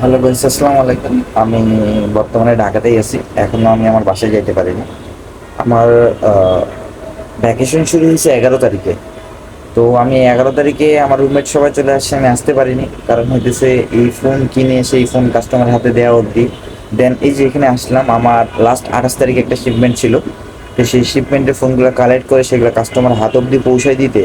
Hello guys আসসালামু আলাইকুম। আমি বর্তমানে ঢাকাতেই আছি। এখনও আমি আমার বাসায় যাইতে পারিনি। আমার ভ্যাকেশন শুরু হয়েছে এগারো তারিখে। তো আমি এগারো তারিখে আমার রুমমেট সবাই চলে আসছে আমি আসতে পারিনি। কারণ হইতেছে এই ফোন কিনে সেই ফোন কাস্টমার হাতে দেওয়া অবধি। দেন এই যে এখানে আসলাম, আমার লাস্ট আঠাশ তারিখে একটা শিপমেন্ট ছিল। তো সেই শিপমেন্টের ফোনগুলো কালেক্ট করে সেগুলো কাস্টমার হাত অবধি পৌঁছায় দিতে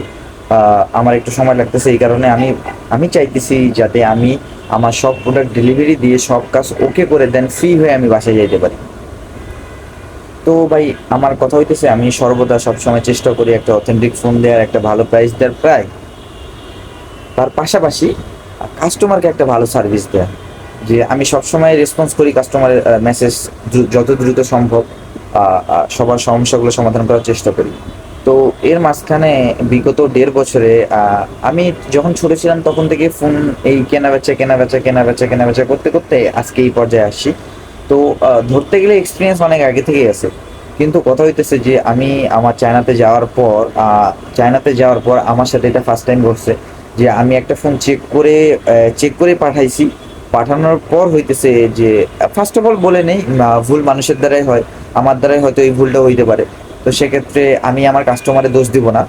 আমার একটু সময় লাগতেছে। এই কারণে আমি আমি চাইতেছি যাতে আমি আমার সব প্রোডাক্ট ডেলিভারি দিয়ে সব কাজ ওকে করে দেন ফ্রি হয়ে আমি বাসায় যাইতে পারি। তো ভাই, আমার কথা হইতেছে, আমি সর্বদা সবসময় চেষ্টা করি একটা অথেন্টিক ফোন দেওয়ার একটা ভালো প্রাইস দেওয়ার প্রায়। তার পাশাপাশি কাস্টমারকে একটা ভালো সার্ভিস দেওয়া যে আমি সবসময় রেসপন্স করি কাস্টমারের মেসেজ যত দ্রুত সম্ভব সবার সমস্যাগুলো সমাধান করার চেষ্টা করি। তো এর মাঝখানে বিগত দেড় বছরে আমি যখন ছোট ছিলাম তখন থেকে ফোন এই কেনা বেচা কেনা বেচা কেনা বেচা কেনা বেচা করতে করতে আজকে এই পর্যায়ে আসছি। তো ধরতে গেলে এক্সপিরিয়েন্স অনেক আগে থেকেই আছে। কিন্তু কথা হইতেছে যে আমি আমার চায়নাতে যাওয়ার পর চায়নাতে যাওয়ার পর আমার সাথে এটা ফার্স্ট টাইম ঘটছে যে আমি একটা ফোন চেক করে চেক করে পাঠাইছি। পাঠানোর পর হইতেছে যে ফার্স্ট অফ অল বলে নেই ভুল মানুষের দ্বারাই হয়। আমার দ্বারাই হয়তো এই ভুলটা হইতে পারে। তো সেক্ষেত্রে আমি আমার কাস্টমারের দোষ দিব না।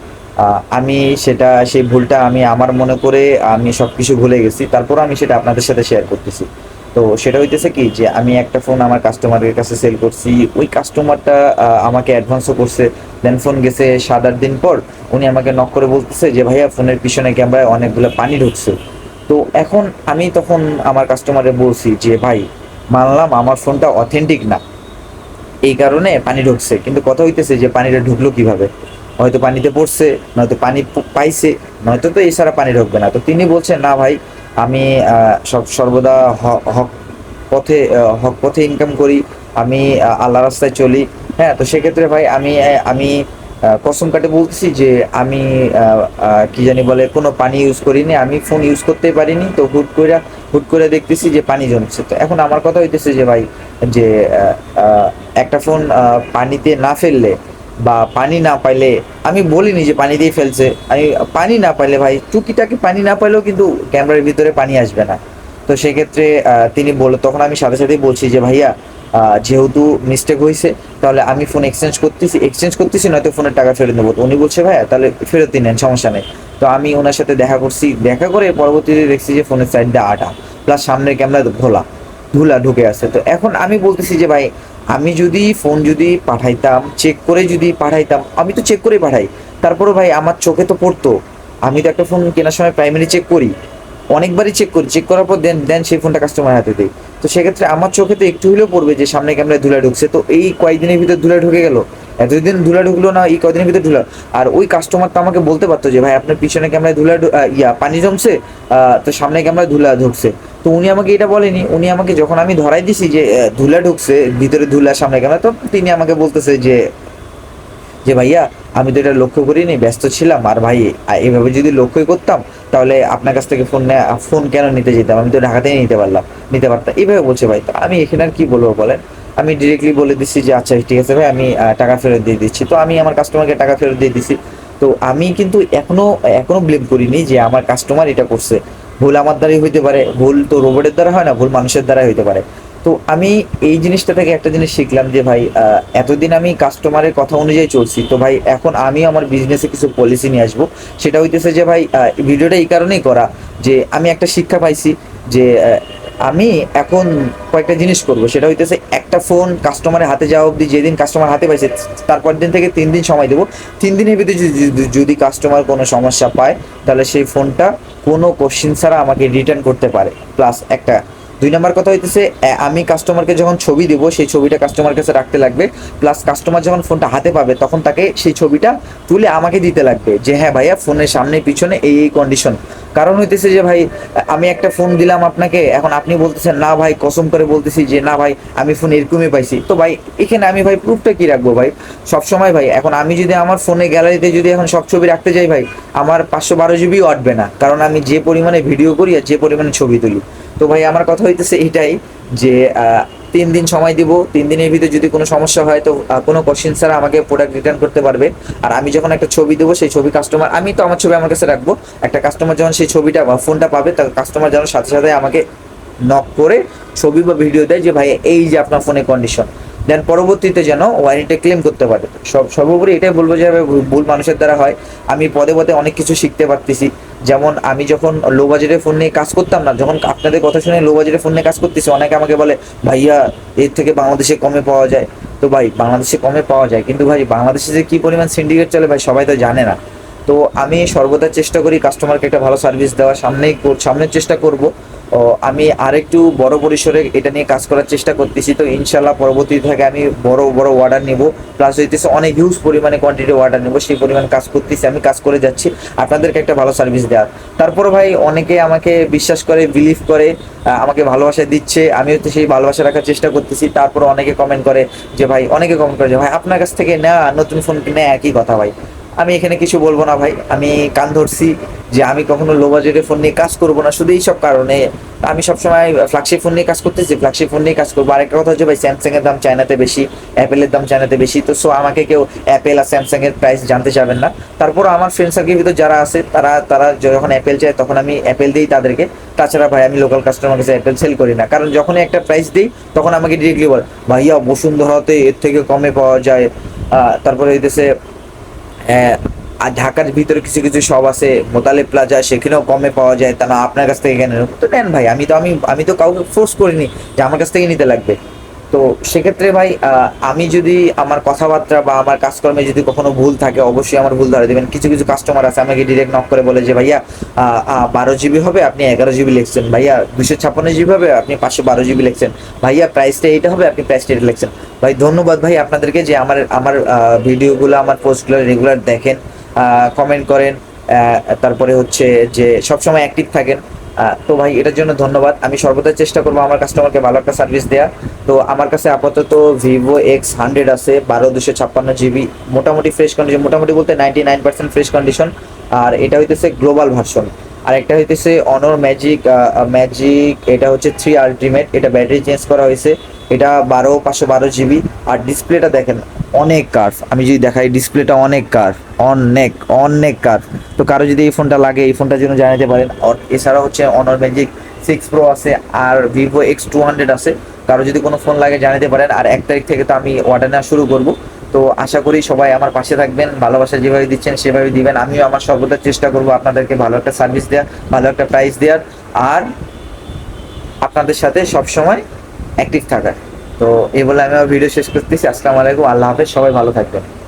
আমি সেটা, সেই ভুলটা আমি আমার মনে করে আমি সব কিছু ভুলে গেছি তারপর আমি সেটা আপনাদের সাথে শেয়ার করতেছি। তো সেটা হইতেছে কি যে আমি একটা ফোন আমার কাস্টমারের কাছে সেল করছি, ওই কাস্টমারটা আমাকে অ্যাডভান্সও করছে। দেন ফোন গেছে সাত আট দিন পর, উনি আমাকে নক করে বলতেছে যে, ভাইয়া ফোনের পিছনে ক্যামেরায় অনেকগুলো পানি ঢুকছে। তো এখন আমি তখন আমার কাস্টমারে বলছি যে, ভাই, মানলাম আমার ফোনটা অথেন্টিক না। এই কারণে পানি ঢুকছে। কিন্তু কথা হইতেছে যে পানিটা ঢুকলো কীভাবে? হয়তো পানিতে পড়ছে, নয়তো পানি পাইছে, নয়তো তো এছাড়া পানি ঢুকবে না। তো তিনি বলছেন, না ভাই, আমি সব, সর্বদা হক পথে হক পথে ইনকাম করি, আমি আল্লাহ রাস্তায় চলি। হ্যাঁ তো সেক্ষেত্রে ভাই, আমি আমি কসম কাটে বলতেছি যে আমি কি জানি বলে, কোনো পানি ইউজ করিনি, আমি ফোন ইউজ করতেই পারিনি। তো হুট করে হুট করে দেখতেছি যে পানি জমছে। তো এখন আমার কথা হইতেছে যে ভাই যে একটা ফোন পানিতে না ফেললে বা পানি না পাইলে, আমি বলিনি যে পানি দিয়ে ফেলছে, আমি পানি না পাইলে ভাই, টুকিটাকি পানি না পাইলেও কিন্তু ক্যামেরার ভিতরে পানি আসবে না। তো সেক্ষেত্রে তিনি বলে তখন আমি সাথে সাথেই বলছি যে, ভাইয়া যেহেতু মিস্টেক হয়েছে তাহলে আমি ফোন এক্সচেঞ্জ করতেছি এক্সচেঞ্জ করতেছি, নয়তো ফোনের টাকা ফেরত নেব। উনি বলছে, ভাইয়া, তাহলে ফেরত নেন, সমস্যা নেই। তো আমি ওনার সাথে দেখা করছি, দেখা করে পরবর্তীতে দেখছি যে ফোনের সাইডটা আটা প্লাস সামনের ক্যামেরা খোলা ধুলা ঢুকে আছে। তো এখন আমি বলতেছি যে ভাই, আমি যদি ফোন যদি পাঠাইতাম চেক করে যদি পাঠাইতাম, আমি তো চেক করে পাঠাই। তারপরে ভাই, আমার চোখে তো পড়তো। আমি তো একটা ফোন কেনার সময় প্রাইমারি চেক করি। অনেকবারই চেক করি। চেক করার পর দেন দেন সেই ফোনটা কাস্টমার হাতে দিই। তো সেক্ষেত্রে আমার চোখে তো একটু হলেও পড়বে যে সামনে ক্যামেরায় ধুলা ঢুকছে। তো এই কয়েকদিনের ভিতর ধুলা ঢুকে গেল। এতদিন ধুলা ঢুকলো না, এই কয়দিনের ভিতর ধুলা। আর ওই কাস্টমার তো আমাকে বলতে পারতো যে, ভাই, আপনার পিছনে ক্যামেরায় ধুলা ইয়া, পানি জমছে তো সামনে ক্যামেরায় ধুলা ঢুকছে। তো উনি আমাকে এটা বলেনি। উনি আমাকে যখন আমি ধরাই দিছি যে ধুলা ঢুকছে, ভিতরে ধুলা সামনে ক্যামেরা তো তিনি আমাকে বলতেছে যে যে ভাইয়া, আমি তো এটা লক্ষ্য করিনি, ব্যস্ত ছিলাম। আর ভাই এভাবে যদি লক্ষ্যই করতাম, তাহলে আপনার কাছ থেকে ফোন ফোন কেন নিতে যেতাম? আমি তো ঢাকাতেই নিতে পারলাম, নিতে পারতাম। এইভাবে বলছে ভাই। তো আমি এখানে আর কি বলব বলেন? আমি ডিরেক্টলি বলে দিচ্ছি যে আচ্ছা ঠিক আছে ভাই, আমি টাকা ফেরত দিয়ে দিচ্ছি। তো আমি আমার কাস্টমারকে টাকা ফেরত দিয়ে দিচ্ছি তো আমি কিন্তু এখনও এখনও ব্লেম করিনি যে, আমার কাস্টমার এটা করছে। ভুল আমার দ্বারাই হইতে পারে, ভুল তো রোবটের দ্বারা হয় না, ভুল মানুষের দ্বারাই হইতে পারে। তো আমি এই জিনিসটা থেকে একটা জিনিস শিখলাম যে ভাই এতদিন আমি কাস্টমারের কথা অনুযায়ী চলছি। তো ভাই, এখন আমি আমার বিজনেসে কিছু পলিসি নিয়ে আসব। সেটা হইতেছে যে ভাই ভিডিওটা এই কারণেই করা যে আমি একটা শিক্ষা পাইছি যে আমি এখন কয়েকটা জিনিস করব। সেটা হইতেছে একটা ফোন কাস্টমারের হাতে যাওয়া অবধি যেদিন কাস্টমার হাতে পাইছে তারপর দিন থেকে তিন দিন সময় দেবো। তিন দিনের ভিতরে যদি- কাস্টমার কোনো সমস্যা পায়, তাহলে সেই ফোনটা কোনো কোশ্চিন ছাড়া আমাকে রিটার্ন করতে পারে। প্লাস একটা, দুই নম্বর কথা হইতেছে আমি কাস্টমারকে যখন ছবি দেবো, সেই ছবিটা কাস্টমার কাছে রাখতে লাগবে। প্লাস কাস্টমার যখন ফোনটা হাতে পাবে, তখন তাকে সেই ছবিটা তুলে আমাকে দিতে লাগবে যে হ্যাঁ ভাইয়া ফোনের সামনে, পিছনে এই এই কন্ডিশন কারণ হইতেছে যে ভাই, আমি একটা ফোন দিলাম আপনাকে, এখন আপনি বলতেছেন, না ভাই, কসম করে বলতেছি যে, না ভাই, আমি ফোন এরকমই পাইছি। তো ভাই, এখানে আমি ভাই প্রুফটা কি রাখব ভাই? সব সময় ভাই, এখন আমি যদি আমার ফোনে গ্যালারিতে যদি এখন সব ছবি রাখতে যাই ভাই, আমার পাঁচশো বারো জিবিও আটবে না। কারণ আমি যে পরিমাণে ভিডিও করি আর যে পরিমাণে ছবি তুলি। তো ভাই, আমার কথা হইতেছে এটাই যে তিন দিন সময় দিব, তিন দিনের ভিতরে যদি কোনো সমস্যা হয় তো কোনো কোশ্চেন ছাড়া আমাকে প্রোডাক্ট রিটার্ন করতে পারবে। আর আমি যখন একটা ছবি দেবো, সেই ছবি কাস্টমার আমি তো আমার ছবি আমার কাছে রাখব। একটা কাস্টমার যখন সেই ছবিটা বা ফোনটা পাবে, তার কাস্টমার যেন সাথে সাথে আমাকে নক করে ছবি বা ভিডিও দেয় যে, ভাই, এই যে আপনার ফোনের কন্ডিশন দেন পরবর্তীতে যেন ওয়ারেন্টি ক্লেম করতে পারে। সব, সর্বোপরি এটাই বলব যে, ভুল মানুষের দ্বারা হয়। আমি পদে পদে অনেক কিছু শিখতে পারতেছি। যেমন আমি যখন লো বাজেটের ফোন নিয়ে কাজ করতাম না, যখন আপনাদের কথা শুনে লো বাজেটের ফোন নিয়ে কাজ করতেছি, অনেকে আমাকে বলে, ভাইয়া, এর থেকে বাংলাদেশে কমে পাওয়া যায়। তো ভাই, বাংলাদেশে কমে পাওয়া যায়, কিন্তু ভাই, বাংলাদেশে যে কী পরিমাণ সিন্ডিকেট চলে ভাই, সবাই তো জানে না। তো আমি সর্বদা চেষ্টা করি কাস্টমারকে একটা ভালো সার্ভিস দেওয়ার, সামনেই সামনের চেষ্টা করব। ও, আমি আরেকটু বড় পরিসরে এটা নিয়ে কাজ করার চেষ্টা করতেছি, তো ইনশাল্লাহ পরবর্তী থেকে আমি বড় বড় অর্ডার নিব। প্লাস হইতেছে অনেক হিউজ পরিমাণে কোয়ান্টিটি অর্ডার নেব, সেই পরিমাণ কাজ করতেছি, আমি কাজ করে যাচ্ছি। আপনাদেরকে একটা ভালো সার্ভিস দেওয়ার। তারপর ভাই, অনেকে আমাকে বিশ্বাস করে বিলিভ করে আমাকে ভালোবাসা দিচ্ছে আমি হচ্ছে সেই ভালোবাসা রাখার চেষ্টা করতেছি। তারপর অনেকে কমেন্ট করে যে, ভাই, অনেকে কমেন্ট করে যে, ভাই, আপনার কাছ থেকে না নতুন ফোন কিনে একই কথা ভাই। আমি এখানে কিছু বলব না ভাই। আমি কান ধরছি যে আমি কখনো লো বাজেটের ফোন নিয়ে কাজ করব না। শুধু এইসব কারণে আমি সবসময় ফ্ল্যাগশিপ ফোন নিয়ে কাজ করতেছি ফ্ল্যাগশিপ ফোন নিয়ে কাজ করব। আরেকটা কথা হচ্ছে ভাই স্যামসাং এর দাম চায়নাতে বেশি অ্যাপেলের দাম চায়নাতে বেশি। তো সো আমাকে কেউ অ্যাপেল আর স্যামসাং এর প্রাইস জানতে চাবেন না। তারপর আমার ফ্রেন্ড সার্কেল ভিতর যারা আছে, তারা তারা যখন অ্যাপেল চায়, তখন আমি অ্যাপেল দিই তাদেরকে। তাছাড়া ভাই, আমি লোকাল কাস্টমার কাছে অ্যাপেল সেল করি না। কারণ যখনই একটা প্রাইস দিই, তখন আমাকে ডিরেক্টলি বল, ভাইয়া, বসুন্ধরাতে এর থেকে কমে পাওয়া যায়। তারপরে হইতেছে আর ঢাকার ভিতরে কিছু কিছু সব আছে মোতালে প্লাজা সেখানেও কমে পাওয়া যায়। তা না, আপনার কাছ থেকে কেন? তো নেন ভাই, আমি তো, আমি আমি তো কাউকে ফোর্স করিনি যে আমার কাছ থেকে নিতে লাগবে। তো সেক্ষেত্রে ভাই আমি যদি আমার কথাবার্তা বা আমার কাজকর্মে যদি কখনো ভুল থাকে, অবশ্যই আমার ভুল ধরে দেবেন। কিছু কিছু কাস্টমার আছে, আমাকে ডিরেক্ট নক করে বলে যে, ভাইয়া বারো জিবি হবে, আপনি এগারো জিবি লিখছেন। ভাইয়া দুশো ছাপ্পান্ন জিবি হবে, আপনি পাঁচশো বারো জিবি লিখছেন। ভাইয়া প্রাইসটা এইটা হবে, আপনি প্রাইসটা এটা লিখছেন। ভাই, ধন্যবাদ ভাই আপনাদেরকে যে আমার আমার ভিডিওগুলো, আমার পোস্টগুলো রেগুলার দেখেন কমেন্ট করেন তারপরে হচ্ছে যে সবসময় অ্যাক্টিভ থাকেন। তো ভাই, এটার জন্য ধন্যবাদ। আমি সর্বদা চেষ্টা করব আমার কাস্টমারকে ভালো একটা সার্ভিস দেওয়া তো আমার কাছে আপাতত ভিভো এক্স হান্ড্রেড আছে, বারো দুশো ছাপ্পান্ন জিবি মোটামুটি ফ্রেশ কন্ডিশন মোটামুটি বলতে ninety nine percent fresh condition আর এটা হইতেছে গ্লোবাল ভার্সন আর একটা হইতেছে অনর ম্যাজিক ম্যাজিক এটা হচ্ছে থ্রি আলটিমেট এটা ব্যাটারি চেঞ্জ করা হয়েছে এটা বারো, পাঁচশো বারো জিবি আর ডিসপ্লেটা দেখেন অনেক কার্ভ আমি যদি দেখাই, ডিসপ্লেটা অনেক কার্ভ অনেক অনেক কার্ভ তো কারও যদি এই ফোনটা লাগে, এই ফোনটার জন্য জানাতে পারেন। এছাড়া হচ্ছে অনর ম্যাজিক সিক্স প্রো আছে আর ভিভো এক্স টু হান্ড্রেড আছে। কারও যদি কোনো ফোন লাগে জানাতে পারেন। আর এক তারিখ থেকে তো আমি অর্ডার নেওয়া শুরু করব। তো আশা করি সবাই আমার পাশে থাকবেন, ভালোবাসা যেভাবে দিচ্ছেন সেভাবে দিবেন। আমিও আমার সর্বদা চেষ্টা করব আপনাদেরকে ভালো একটা সার্ভিস দেওয়ার, ভালো একটা প্রাইস দেওয়ার। আর আপনাদের সাথে সব সময় অ্যাক্টিভ থাকার তো এই বলে আমি আমার ভিডিও শেষ করতেছি। আসসালামু আলাইকুম। আল্লাহ হাফেজ। সবাই ভালো থাকবেন।